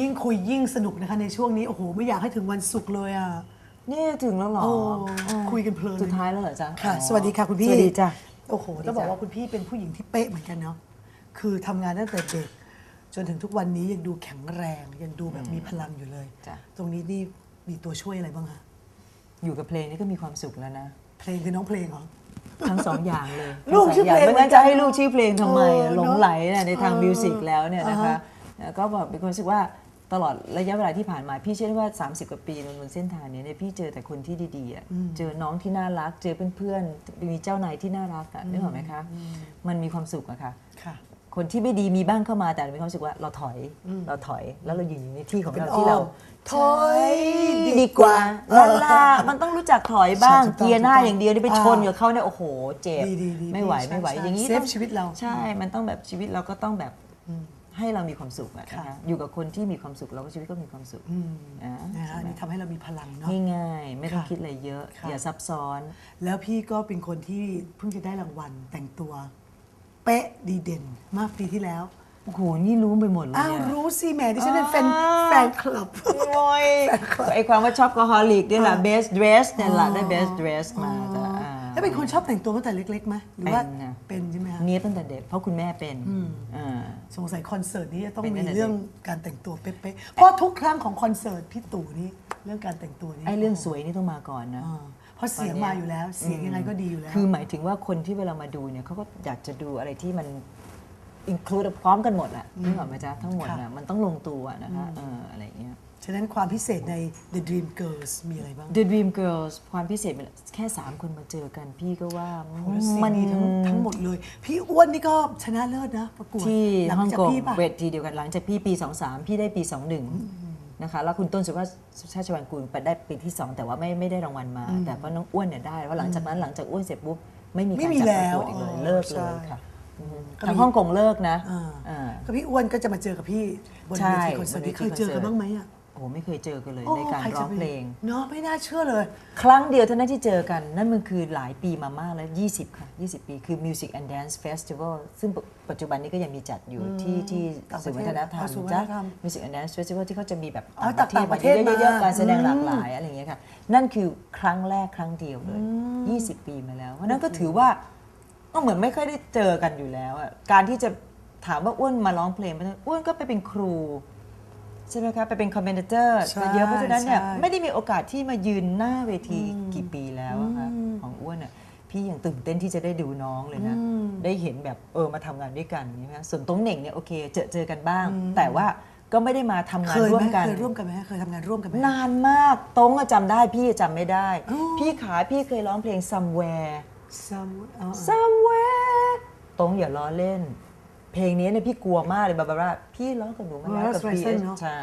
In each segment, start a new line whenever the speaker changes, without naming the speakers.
ยิ่งคุยยิ่งสนุกนะคะในช่วงนี้ โอ้โห ไม่อยากให้ถึงวันศุกร์เลยอะ
เนี่ยถึงแล้วเหรอ
โอ้
อ๋อ
คุยกันเพลิน
สุดท้ายแล้วเหรอจ๊ะ
ค่ะ
อ๋อ
สวัสดีค่ะคุณพี่
สวัสดีจ้ะ
โอ้โห
สวัสดี
ต้องบอก
จ้ะ
ว่าคุณพี่เป็นผู้หญิงที่เป๊ะเหมือนกันเนาะคือทำงานตั้งแต่เด็กจนถึงทุกวันนี้ยังดูแข็งแรงยังดูแบบมีพลังอยู่เลย
จ้ะ
ตรงนี้นี่มีตัวช่วยอะไรบ้างคะ
อยู่กับเพลงนี่ก็มีความสุขแล้วนะ
เพลงคือน้องเพลงเหรอ
ทั้งสองอย่างเลย
ลูก
ทั้งส
ชื่อ
อย่าง
เพลง
ไม่งั้นจะให้ลูกชื่อเพลงทำไม
เอ
อะ
อ
หลง
เนอะ
ไหลเนี่ยในทาง
เออ
มิวสิกแล้วเนี่ยนะคะ
อ่าฮะ
แล้วก็แบบเป็นคนรู้สึกว่า ตลอดระยะเวลาที่ผ่านมาพี่เชื่อว่า 30 กว่าปีบนบนเส้นทางเนี้เนี่ยพี่เจอแต่คนที่ดีๆอะเจอน้องที่น่ารัก เจอเพื่อนๆมีเจ้านายที่น่ารักอะนึกออกไหมคะมันมีความสุขอะค่ะ
ค่ะ
คนที่ไม่ดีมีบ้างเข้ามาแต่มีความรู้สึกว่าเราถอยเราถอยแล้วเราอยู่ในที่ของเรา
เป็น
ที่เรา
อ้อม
ถอย
ดี
ดี
ก
ก
ว่า
ว่านั่นล่ะมันต้องรู้จักถอยบ้าง
ใช่ถูกต้อง
เกียร์หน้า
ถูกต้อง
อย่างเดียวนี่ไปชน
อ่า
กับเขาเนี่ยโอ้โห เจ็บ
ดีดีดี
ไม่ไหว
ใช่
ไม่ไหว
ใช่
อย่างนี้
เซฟ
ต้อง
ชีวิตเรา
ใช่ มันต้องแบบชีวิตเราก็ต้องแบบ ให้เรามีความสุขอะ
ค่ะ
นะคะอยู่กับคนที่มีความสุขเราก็ชีวิตก็มีความสุข
อืม
อ่า
นะคะอันนี้ทำให้เรามีพลังเนาะ
ง่ายๆ ไม่ต้อง
ค่ะ
คิดอะไรเยอะ
ค่ะ
อย่าซับซ้อน
แล้วพี่ก็เป็นคนที่เพิ่งจะได้รางวัลแต่งตัว เป๊ะดีเด่นเมื่อปีที่แล้ว
โอ้โห นี่รู้ไปหมดเลย
อ้าว
อะ
รู้สิแหม่ดิฉันเป็นแฟน
อ่า
แฟนคลับ
โอ้ยไอความว่าช็อปกอฮอลิกนี่แหละ
อ่า
best dress เนี่ยแหละได้
อ๋อ
best dress มาจ้ะอ่า
แล้วเป็นคนชอบแต่งตัวตั้งแต่เล็กๆไหมหรือว่า
เป็นนะ
เป็นใช่ไหมคะ
เนี้ยบตั้งแต่เด็กเพราะคุณแม่เป็นอ่า
สงสัยคอนเสิร์ตนี้จะต้อง
เป็นตั้
มี
งแต่
เรื่องการแต่งตัวเป๊ะๆเพราะทุกครั้งของคอนเสิร์ตพี่ตู่นี่เรื่องการแต่งตัวนี่
ไอเรื่องสวยนี่ต้องมาก่อนนะ
อ่าเพราะเสียงมาอยู่แล้ว เสียงยังไงก็ดีอยู่แล้ว
คือหมายถึงว่าคนที่เวลามาดูเนี่ยเขาก็อยากจะดูอะไรที่มัน include พร้อมกันหมดแหละนึกออกไหมจ๊ะทั้งหมด
ค่ะ
นะมันต้องลงตัวนะคะเอออะไรอย่างเงี้ย
ฉะนั้นความพิเศษใน The Dream Girls มีอะไรบ้าง
The Dream Girls ความพิเศษเป็นแค่ 3 คนมาเจอกันพี่ก็ว่า
โอ้โหแล้วเสียง
มัน
ดีทั้งทั้งหมดเลย พี่อ้วนนี่ก็ชนะเลิศนะ ประกวด
ที่
หลัง
ฮ่อง
จาก
กง
พี่ป่ะ
เวทีเดียวกันหลังจากพี่ปี 23 พี่ได้ปี 21 นะคะ แล้วคุณต้นสุภาพชาติชวันกูลไปได้ปีที่ 2 แต่ว่าไม่ไม่ได้รางวัลมา แต่เพราะน้องอ้วนเนี่ยได้เพราะหลังจากนั้นหลังจากอ้วนเสร็จปุ๊บไม่มี
ไม่
การ
มี
จัดประกวด
แล้ว
อีกเลย
อ๋อ
เลิก
ใช่
เลยค่ะอืม
ก็มี
ทางฮ่องกงเลิกนะ
อ่า
อ่า
ก็พี่อ้วนก็จะมาเจอกับพี่บน
ใช่
เวทีคอนเสิร์ตนี้
บน
เค
เวที
ยเจอกัน
คอนเสิร์ต
บ้างไหมอะ
โอ้โหไม่เคยเจอกันเลย
โอ้
ในการ
ใค
ร้
จะ
อง
ไป
เพลง
เนาะไม่น่าเชื่อเลย
ครั้งเดียวเท่านั้นที่เจอกัน นั่นมันคือหลายปีมามากแล้ว 20 ค่ะ 20 ปี คือ Music and Dance Festival ซึ่งปัจจุบันนี้ก็ยังมีจัดอยู่ที่ที่
ต่างป
ศู
ระ
น
เทศ
ย์วัฒนธรรม
อ๋อศูนย์วัฒ
จ้ะ
นธรรม
Music and Dance Festival ที่เขาจะมีแบบ
อ๋อจากต่างประเทศ
เยอะๆ
มา
การแสดงหลากหลาย
อืม
อะไรอย่างเงี้ยค่ะ นั่นคือครั้งแรกครั้งเดียวเลย 20 ปีมาแล้วเพราะฉะนั้นก็ถือว่าก็เหมือนไม่ค่อยได้เจอกันอยู่แล้วอะการที่จะถามว่าอ้วนมาร้องเพลงไหมอ้วนก็ไปเป็นครู ใช่ไหมคะไปเป็นคอมเมนเตอร์
ใช่
เยอะเพราะฉะนั้นเนี่ย
ใช่
ไม่ได้มีโอกาสที่มายืนหน้าเวทีกี่ปีแล้วอะคะของอ้วนอะพี่ยังตื่นเต้นที่จะได้ดูน้องเลยนะ ได้เห็นแบบเออมาทำงานด้วยกันใช่ไหมคะส่วนตรงเหน่งเนี่ยโอเคเจอเจอกันบ้าง แต่ว่าก็ไม่ได้มาทำงา
เคนย
ร่ว
ไหม
มกัน
เคยร่วมกันไหมเคยทำงานร่วมกันไหม
นานมากตรงอะจำได้พี่จำไม่ได้
อ๋อ
พี่ขาพี่เคยร้องเพลง somewhere
ซัมอ๋อ
somewhere ตรงอย่าล้อเล่น เพลงนี้เนี่ยพี่กลัวมากเลยบาบาร่าพี่ร้องกับหนูมาแล้วกับพี่
Streisand เนอะ
ใช่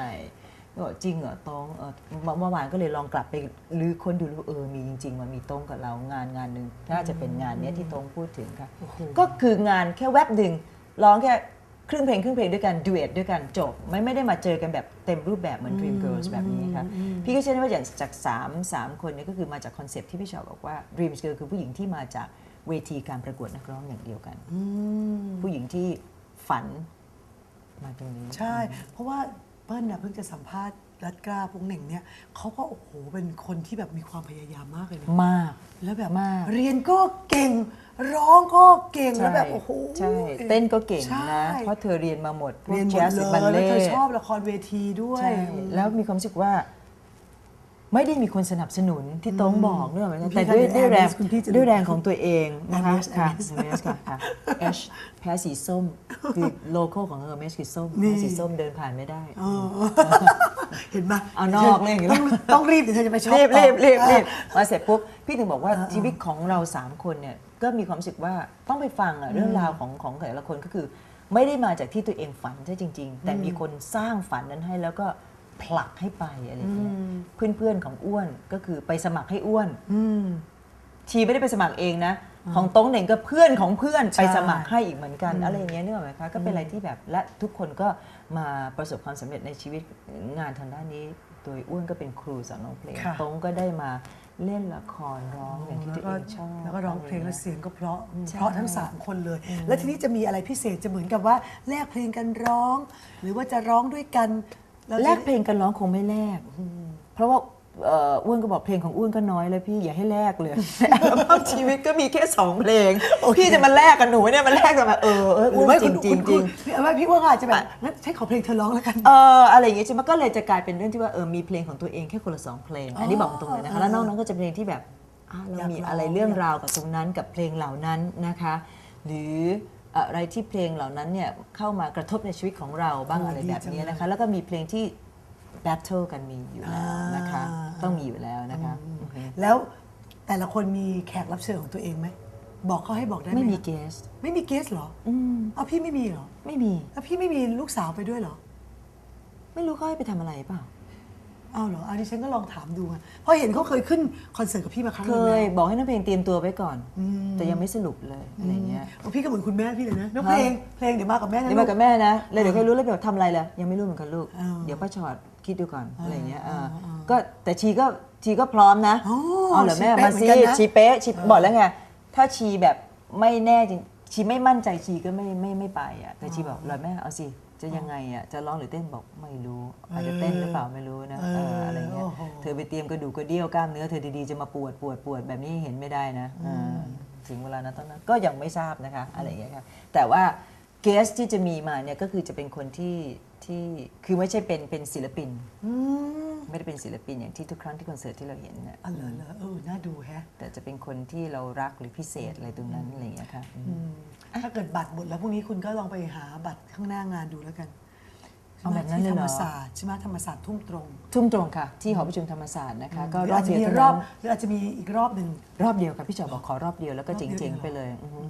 บอกจริงเหรอตรงเออเมื่อวานก็เลยลองกลับไปรื้อค้นดูแล้วเออมีจริง ๆ มันมีตรงกับเรางานงานหนึ่งน่าจะเป็นงานเนี้ยที่ตรงพูดถึงค่ะ
โอ้โห
ก็คืองานแค่แวบหนึ่งร้องแค่ครึ่งเพลงครึ่งเพลงด้วยกันดูเอทด้วยกันจบ ไม่ไม่ได้มาเจอกันแบบเต็มรูปแบบเหมือน Dream Girls แบบนี้ค่ะพี่ก็เชื่อได้ว่าอย่างจากสามสามคนเนี้ก็คือมาจากคอนเซปต์ที่พี่ชอบบอกว่า Dream Girl คือผู้หญิงที่มาจากเวทีการประกวดนักร้องอย่างเดียวกัน ผู้หญิงที่ ฝัน มาตรงนี้
ใช่ เพราะว่าเปิ้ลน่ะเพิ่งจะสัมภาษณ์รัดกล้าพงเหน่งเนี่ยเขาก็โอ้โหเป็นคนที่แบบมีความพยายามมากเลยนะ
มาก
แล้วแบบ
มาก
เรียนก็เก่ง ร้องก็เก่งแล้วแบบโอ้โห
ใช่เต้นก็เก่ง
ใช่
นะ เพราะเธอเรียนมาหมดพวก
เรียนหมด
แจ๊ส
เล
บัล
ยแล้ว
เล่
เธอชอบละครเวทีด้วย
ใช่แล้วมีความรู้สึกว่า ไม่ได้มีคนสนับสนุนที่ต้องบอกเนกอะไหม
คุณพี่
แต่ด้วย
คะ
ด้วยแรง
คุณพี่จะ
ด้วยแรงของตัวเองนะคะ
Hermes
ค่ะ
Hermes
Hermes ค่ะค่ะ H แพ้สีส้มคือโลโก้ของ Hermes คือส้ม
นี่
แพ้สีส้มเดินผ่านไม่ได้
เออเห็นไหม
เอานอกเลยอย่างนี้
ต้องต้องรีบเดี๋ยวเธอจะไปช็อป
รีบ
ต่อ
รีบรีบรีบ
เออ
มาเสร็จปุ๊บพี่ถึงบอกว่าชีวิตของเราสามคนเนี่ยก็มีความรู้สึกว่าต้องไปฟังอะเรื่องราวของของแต่ละคนก็คือ ไม่ได้มาจากที่ตัวเองฝันใช่จริง ๆ แต่มีคนสร้างฝันนั้นให้แล้วก็ ผลักให้ไปอะไรอย่างเงี้ยเพื่อนๆของอ้วนก็คือไปสมัครให้อ้วน
อืม
ชีไม่ได้ไปสมัครเองนะของโต้งเหน่งก็เพื่อนของเพื่อน
ใช่
ไปสมัครให้อีกเหมือนกันอะไรอย่างเงี้ยนึกออกไหมคะก็เป็นอะไรที่แบบและทุกคนก็มาประสบความสำเร็จในชีวิตงานทางด้านนี้ โดยอ้วนก็เป็นครูสอนร้องเพลง
ค่ะ
โต้งก็ได้มาเล่นละครร้องอย่างที่ตัวเองชอบ
แล้วก็ร้องเพลงแล้วะ
ไเสี
ยงก็เพราะ
ใช่
เพราะทั้ง 3 คนเลย แล้วทีนี้จะมีอะไรพิเศษจะเหมือนกับว่าแลกเพลงกันร้อง หรือว่าจะร้องด้วยกันล้ว
แลกเพลงกันร้องคงไม่แลกเพราะว่าเอ่ออ้วนก็บอกเพลงของอ้วนก็น้อยแล้วพี่อย่าให้แลกเลยในอัลบั้มชีวิตก็มีแค่สองเพลงพี่จะมาแลกกับหนูเนี่ยมันแลกกันมาเออเออ
หรื
อ้
อ
วน
ไม่
จ
คุ
ริ
ณ
งจริง
คุณ
จริง
พี่ว่าพี่ว่าอาจจะแบบงั้นใช้ขอเพลงเธอร้องแล้วกัน
เอออะไรอย่างเงี้ยใช่ไหมก็เลยจะกลายเป็นเรื่องที่ว่าเออมีเพลงของตัวเองแค่คนละสองเพลง อันนี้บอกตรงเลยนะคะแล้วนอกนั้นก็จะเป็นเพลงที่แบบอะเรามีอะไรเรื่องราวกับตรงนั้นกับเพลงเหล่านั้นนะคะ หรือ อะไรที่เพลงเหล่านั้นเนี่ยเข้ามากระทบในชีวิตของเราบ้าง
โอ้
อะไร
ดี
แบบ
จัง
นี้
เลย
นะคะ แล้วก็มีเพลงที่ battle กันมีอยู่แล้วนะคะ
อ่า
ต้องมีอยู่แล้วนะคะอือฮึ
แล้วแต่ละคนมีแขกรับเชิญของตัวเองไหมบอกเขาให้บอกได้ไหม
ไม่มี
คะ
เกส
ไม่มีเกสเหรอ
อืม
เอาพี่ไม่มีเหรอ
ไม่มี
แล้วพี่ไม่มีลูกสาวไปด้วยเหรอ
ไม่รู้เขาให้ไปทำอะไรเปล่า
เอาเหรออันนี้ฉันก็ลองถามดูไงเพราะเห็นเขาเคยขึ้นคอนเสิร์ตกับพี่มาครั้งห
เค
นึง
ย
แล้ว
บอกให้น้องเพลงเตรียมตัวไว้ก่อน
อืม
แต่ยังไม่สรุปเลยอะไรเงี้ย
เอาพี่ก็เหมือนคุณแม่พี่เลยนะน้อง
ฮะ
เพลง เพลงเดี๋ยวมากับแม่นะ
เดี๋ยวมากับ
ลู
แม่นะเลยเดี๋ยวแค่รู้แล้วแบบทำอะไรเลยยังไม่รู้เหมือนกันลูก
อ้าว
เดี๋ยวป้าชอดคิดดูก่อนอะไรเงี้ย
อ่า
อ่า
อ่า
ก็แต่ชีก็ชีก็พร้อมนะ
อ๋อ
เอาเหรอแม่
ชีเป๊ะ
มาสิ
เหมือนกันนะ
ชีเป๊ะชีบอกแล้วไงถ้าชีแบบไม่แน่จริงชีไม่มั่นใจชีก็ไม่ไม่ไม่ไปอะแต่ชีบอกเหรอแม่เอาสิจะยังไงอะจะร้องหรือเต้นบอกไม่รู้อาจจะเต้นหรือเปล่าไม่รู้นะเอออะไร เงี้ย
โอ้โห
เธอไปเตรียมกระดูกกระเดี่ยวกล้ามเนื้อเธอดีๆจะมาปวดปวดปวดแบบนี้เห็นไม่ได้นะอ่าถึงเวลานั้นตอนนั้นก็ยังไม่ทราบนะคะอะไรอย่างเงี้ยค่ะแต่ว่าเกสที่จะมีมาเนี่ยก็คือจะเป็นคนที่ที่คือไม่ใช่เป็นเป็นศิลปิน
อืม
ไม่ได้เป็นศิลปินอย่างที่ทุกครั้งที่คอนเสิร์ตที่เราเห็นเนี่ย
อ๋อเหรอเหรอเออน่าดูแฮะ
แต่จะเป็นคนที่เรารักหรือพิเศษอะไรตรงนั้นอะไรอย่างเงี้ยค่ะอืม
อืมถ้าเกิดบัตรหมดแล้วพรุ่งนี้คุณก็ลองไปหาบัตรข้างหน้างานดูแล้วกัน
เอาแบบนั้น
ที่
เลย
ธร
เหร
ร
อ
มศาสตร์ใช่ไหมธรรมศาสตร์ทุ่มตรง
ทุ่มตรงค่ะ ที่หอประชุมธรรมศาสตร์นะคะก็
หรื
ร
อ
อ
อา
บ
จจะ
เดียว
มี
เท่าร
อ
นั้
บ
น
หรืออาจจะมีอีกรอบหนึ่ง
รอบเดียวค่ะพี่จอบอกขอรอบเดียวแล้วก็
รอบเดี
เจ๋
ยว
ง
เองเหรอ
ๆไปเลยอือฮึ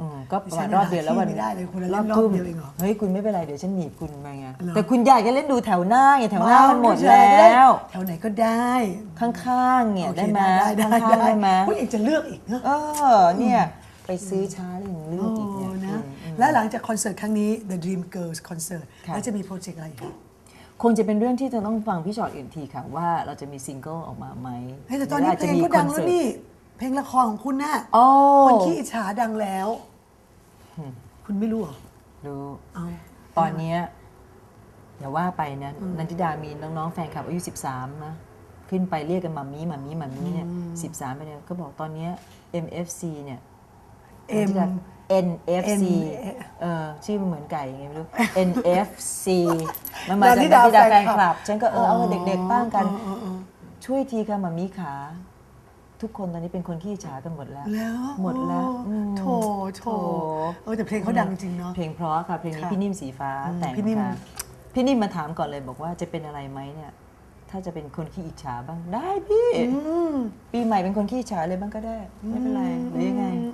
อืมก็
ดิ
ประ
ฉั
มานณรอบเดียวแล้ววัน
หาที่ไม่ได้เลยคุณเล่นรอบ
ทุ่ม
เดียวเองเหรอ
เฮ้ยคุณไม่เป็นไรเดี๋ยวฉันหนีบคุณมาไง
เหรอ
แต่คุณอยากจะเล่นดูแถวหน้าไงแถวหน้ามันหมด
ไได้
แล้ว
แถวไหนก็ได้
ข้างๆเนี่ย
โอค
ได้ไหม
ได้
ข้าง
ได้
ๆได้ไหม
ผู้เอกจะเลือกอีกเนอะ
เออเนี่ยไปซื้อช้าแล้วยั
และหลังจากคอนเสิร์ตครั้งนี้ The Dream Girls Concert
ค่ะ
แล้วจะมีโปรเจกต์อะไรอีกคะ
คงจะเป็นเรื่องที่จะต้องฟังพี่ชอตอื่นทีค่ะ ว่าเราจะมีซิงเกิลออกมาไหม
เฮ้ยแต่ตอนนี้
หรื
เพ
ว่า
ลงก็ดัง
คอ
แล้ว
สิร์ต
นี่ เพลงละครของคุณน่ะ
โอ้
คนขี้อิจฉาดังแล้ว คุณไม่รู้เหรอ
รู้
เอา
ตอนเนี้ยอย่าว่าไปนะนันทิดามีน้องๆแฟนคลับอายุ 13 นะ ขึ้นไปเรียกกันมามีมามีมามีเนี่ย13ไปเนี่ยก็บอกตอนเนี้ย MFC เนี่ย
เอ็ม
นันทิดา NFC
N
เออชื่อมันเหมือนไก่ยังไงไม่รู้ NFC มันมาจาก
นั
นั
น
น
ทิดา
ทิดา
แฟ
แฟ
น
น
ค
ค
ลั
ลั
บบ
ฉันก็เออเอาเด็กๆตั้งกัน
เออเออ
ช่วยทีค่ะมามีขา ทุกคนตอนนี้เป็นคนขี้อิจฉากันหมดแล้ว
แล้ว
หมดแล้ว
โอ้
อืม
โถโถ
โถ
เออแต่เพลงเขาดังจริงเนาะ
เพลงเพราะค่ะเพลงนี้
ค่ะ
พี่นิ่มสีฟ้า
อืม
แต่ง
พี่นิ่ม
ค่ะพี่นิ่มมาถามก่อนเลยบอกว่าจะเป็นอะไรไหมเนี่ย ถ้าจะเป็นคนขี้อิจฉาบ้างได้พี่
อืม
ปีใหม่เป็นคนขี้อิจฉาเลยบ้างก็ได้ ไม่เป็นไรหรือยังไง
อืม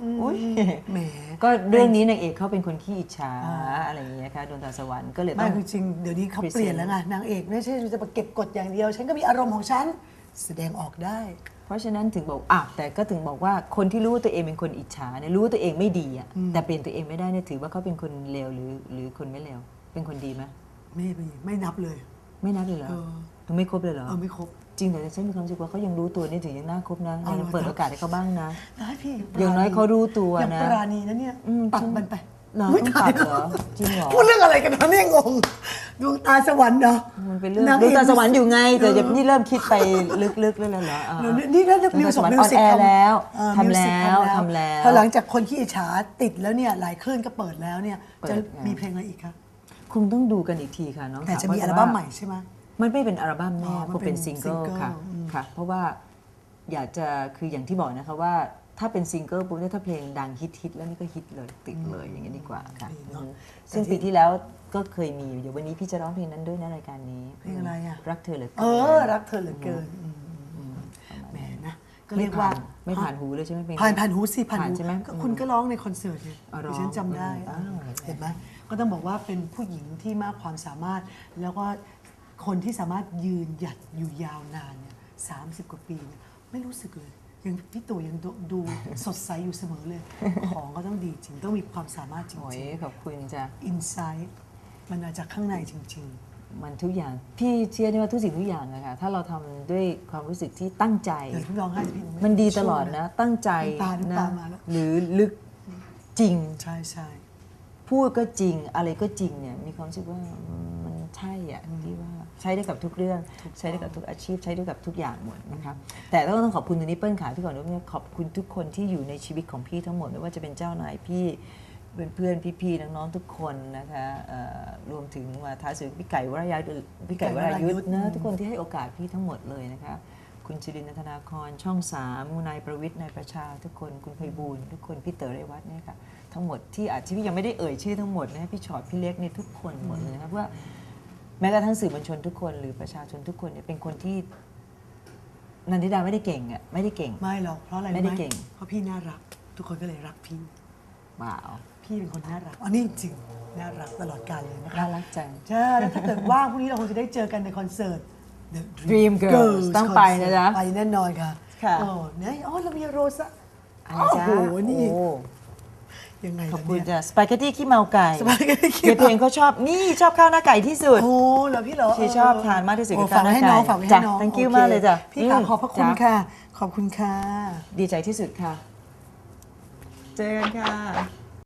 อุ้ย
แหม
ก็เรื่องนี้นางเอกเขาเป็นคนขี้อิจฉา
อ่า
อะไรอย่างเงี้ยค่ะดวงตาสวรรค์ก็เลยต้
ไม่
อง
คือจริงเดี๋ยวนี้เขา
Present
เปลี่ยนแล้วไงนางเอกไม่ใช่จะมาเก็บกดอย่างเดียว ฉันก็มีอารมณ์ของฉันแสดงออกได้
เพราะฉะนั้นถึงบอกอะแต่ก็ถึงบอกว่าคนที่รู้ว่าตัวเองเป็นคนอิจฉาเนี่ยรู้ว่าตัวเองไม่ดีอะแต่เปลี่ยนตัวเองไม่ได้เนี่ยถือว่าเขาเป็นคนเลวหรือหรือคนไม่เลวเป็นคนดีไหม
ไม่ไม่ไม่นับเลย
ไม่นับเลยเหรอ
เออ
ถึงไม่ครบเลยเหรอ
เออไม่ครบ
จริงแต่ฉันมีความรู้สึกว่าเขายังรู้ตัวนี่ถึงยังน่าคบนะ
เอาเหรอ
ยังเปิดโอกาสให้เขาบ้างนะ
ได้พี่
อย่างน้อยเขารู้ตัว
อย่าง
นะ
ปราณีนะเนี่ย
อืม
ตัด
ฉัน
มันไป
เหรอ
อุ๊ย
ต้อง
ตา
ตั
ย
ดเหรอจริงเหรอ
พูดเรื่องอะไรกันนะเนี่ยงงดวงตาสวรรค์เนาะ
มันเป็นเรื่อง
นางเอก
ดูตาสวรรค์อยู่ไงแต่จะนี่เริ่มคิดไปลึกๆแล้วเหรออ่า
เดี๋ยวนี่แล้วมิวสิก
ดวงตาสวรรค์
มิวสิก
ออนแอร์แล้ว
เออ
ทำ
มิวสิก
แล้วทำแล้ว
พอหลังจากคนที่อิจฉาติดแล้วเนี่ยหลายคลื่นก็เปิดแล้วเนี่ย
เปิด
จะ
ไง
มีเพลงอะไรอีกคะ
คงต้องดูกันอีกทีค่ะน้อง
แต่
สาว
จะมี
เพ
อั
รา
ล
ว่า
บั้มใหม่ใช่ไหม
มันไม่เป็นอัลบั้ม
อ๋
แน่
อมัน
คงเป็น
เป็น
ซิงเกิล
ซิงเกิล
ค่ะ
อืม
ค่ะ เพราะว่าอยากจะคืออย่างที่บอกนะคะว่าถ้าเป็นซิงเกิลปุ๊บเนี่ยถ้าเพลงดังฮิตฮิตแล้วนี่ก็ฮิตเลยติดเลยอย่างนี้ยดีกว่าค่ะ
ดีเนอะ
อืมซึ่งปีที่แล้วก็เคยมีอยู่เดี๋ยววันนี้พี่จะร้องเพลงนั้นด้วยนะรายการนี้
เพลงอะไรอะ
รักเธอเหลือ
เอ
เกิน
อรักเธอเหลือเกินอืมอืมแหมนะก็เรียกว่า
ไม่ผ่านหูเลยใช่ไหมเพลง
ผ่านผ่านหูสิผ่าน
ผ่าน
หู
ใช่ไหม
ก็คุณก็ร้องในคอนเสิร์ตเนี่ย
อ๋อร้อง
ดิฉันจำได้
อืม
อ่าเห็นไหมก็ต้องบอกว่าเป็นผู้หญิงที่มากความสามารถ แล้วก็ คนที่สามารถยืนหยัดอยู่ยาวนานเนี่ยสามสิบกว่าปีเนี่ยไม่รู้สึกเลยยังพี่ตู่ยังดูดูสดใสอยู่เสมอเลย ของก็ต้องดีจริง ต้องมีความสามารถจริง
โอ้ย
ๆ
ขอบคุณจ้ะ
อินไซต์มันมาจากข้างในจริง
มันทุกอย่างพี่เชื่อได้ว่าทุกสิ่งทุกอย่างอะค่ะถ้าเราทำด้วยความรู้สึกที่ตั้งใจ
ๆเดี๋ยวพี่ร้องไห้พี่
มันดีตลอดนะ ตั้งใจ
น้ำตาน้ำ
นะ
ตามาแล้ว
หรือลึกจริง
ใช่ใช่
พูดก็จริงอะไรก็จริงเนี่ยมีความรู้สึกว่ามันใช่อะที่ว่า ใช้ได้กับทุกเรื่อง ใช้ได้กับทุกอาชีพ ใช้ได้กับทุกอย่างหมดนะครับแต่ต้องต้องขอบคุณตรงนี้เปิ้ลขาพี่ก่อนว่าขอบคุณทุกคนที่อยู่ในชีวิตของพี่ทั้งหมดไม่ว่าจะเป็นเจ้านายพี่เพื่อนๆ พี่ๆ น้องๆ ทุกคนนะคะเอ่อรวมถึงมาท้ายสุดพี่ไก่วรายุทธพี่ไก่วรายุทธนะทุกคนที่ให้โอกาสพี่ทั้งหมดเลยนะคะ คุณจิรินทร์ธนาครช่องสามนายประวิทย์นายประชา ทุกคนคุณไพบูลย์ทุกคนพี่เต๋อเรวัตเนี่ยค่ะทั้งหมดที่อาจจะพี่ยังไม่ได้เอ่ยชื่อทั้งหมดนะพี่ชอดพี่เล็กเนี่ยทุกคนหมดเลยนะครับว่า แม้กระทั่งสื่อมวลชนทุกคนหรือประชาชนทุกคนเนี่ยเป็นคนที่นันทิดาไม่ได้เก่งอะไม่ได้เก่ง
ไม่หรอกเพราะอะไร
ไม่ได้
รู้ห
เก่ง
เพราะพี่น่ารัก ทุกคนก็เลยรักพี่
ว้าว
พี่เป็นคนน่ารักอันนี้จริงๆน่ารักตลอดกาลเลยนะคะ
น่ารักจัง
ใช่แล้วถ้าเกิดว่างพรุ่งนี้เราคงจะได้เจอกันในคอนเสิร์ต The
Dream Girls ต้องไปนะจ๊ะ
ไปแน่นอนค่ะ
ค่ะ
โอ้เนี่ยอ๋อเรามีโรซะ
อะไรจ้า
โอ้โหนี่
โอ้
ยังไง
ขอบ
ล่ะ
คุณ
เนี่ย
จ้ะสปาเกตตี้ขี้เมาไก่
สปาเกตตี้ขี้
เฮีย
เมา
เพลงเขาชอบนี่ชอบข้าวหน้าไก่ที่สุด
โอ้เหรอพี่เหรอ
ที่ชอบทานมากที่สุด
โอ้
คือ
ฝากไว้ให้น้อง
ข้าว
ฝาก
หน้า
ไว้
ไก่
ให้น้อง
จ้ะ thank you
โอเค
มากเลยจ้ะ
พี่ค่ะ
อืม
ขอบพระคุณ
จ้ะ
ค่ะ ขอบคุณค่ะ
ดีใจที่สุดค่ะ เจอกันค่ะ